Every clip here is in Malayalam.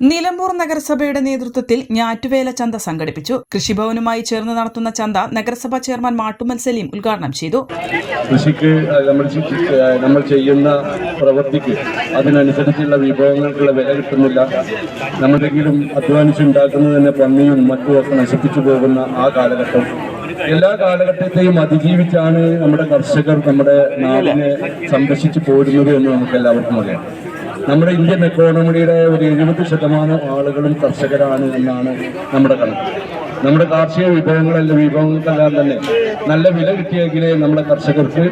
Nilambur നഗരസഭയുടെ നേതൃത്വത്തിൽ ഞാറ്റുവേല ചന്ത സംഘടിപ്പിച്ചു. കൃഷിഭവനുമായി ചേർന്ന് നടത്തുന്ന ചന്ത നഗരസഭാ ചെയർമാൻ മാട്ടുമൽ സലീം ഉദ്ഘാടനം ചെയ്തു. കൃഷിക്ക് നമ്മൾ നമ്മൾ ചെയ്യുന്ന പ്രവൃത്തിക്ക് അതിനനുസരിച്ചുള്ള വിഭവങ്ങൾക്കുള്ള വില കിട്ടുന്നില്ല. നമ്മളെങ്കിലും അധ്വാനിച്ചുണ്ടാക്കുന്നത് തന്നെ പന്നിയും മറ്റുമൊക്കെ നശിപ്പിച്ചു പോകുന്ന ആ കാലഘട്ടം. എല്ലാ കാലഘട്ടത്തെയും അതിജീവിച്ചാണ് നമ്മുടെ കർഷകർ നമ്മുടെ നാടിനെ സംരക്ഷിച്ചു പോരുന്നത് എന്ന് നമുക്ക് എല്ലാവർക്കും അറിയാം. നമ്മുടെ ഇന്ത്യൻ എക്കോണമിയുടെ ഒരു എഴുപത് ശതമാനം ആളുകളും കർഷകരാണ് എന്നാണ് നമ്മുടെ കണക്ക്. നമ്മുടെ കാർഷിക വിഭവങ്ങളെല്ലാം വിഭവങ്ങൾക്കെല്ലാം തന്നെ നല്ല വില കിട്ടിയെങ്കിലേ നമ്മുടെ കർഷകർക്ക്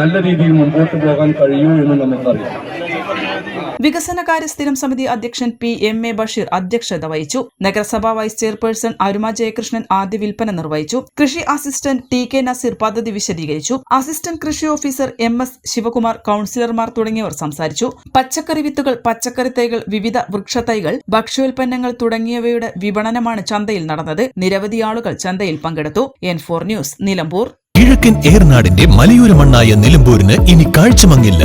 നല്ല രീതിയിൽ മുമ്പോട്ട് പോകാൻ കഴിയൂ എന്ന് നമുക്കറിയാം. വികസനകാര്യ സ്ഥിരം സമിതി അധ്യക്ഷൻ പി എം എ ബഷീർ അധ്യക്ഷത വഹിച്ചു. നഗരസഭാ വൈസ് ചെയർപേഴ്സൺ അരുമ ജയകൃഷ്ണൻ ആദ്യ വിൽപ്പന നിർവഹിച്ചു. കൃഷി അസിസ്റ്റന്റ് ടി കെ നസീർ പദ്ധതി വിശദീകരിച്ചു. അസിസ്റ്റന്റ് കൃഷി ഓഫീസർ എം എസ് ശിവകുമാർ കൌൺസിലർമാർ തുടങ്ങിയവർ സംസാരിച്ചു. പച്ചക്കറി വിത്തുകൾ പച്ചക്കറി തൈകൾ വിവിധ വൃക്ഷത്തൈകൾ ഭക്ഷ്യോൽപ്പന്നങ്ങൾ തുടങ്ങിയവയുടെ വിപണനമാണ് ചന്തയിൽ നടന്നത്. നിരവധി ആളുകൾ ചന്തയിൽ പങ്കെടുത്തു. N four news Nilambur. കിഴക്കൻ ഏർനാടിന്റെ മലയോര മണ്ണായ നിലമ്പൂരിന് ഇനി കാഴ്ചമങ്ങില്ല.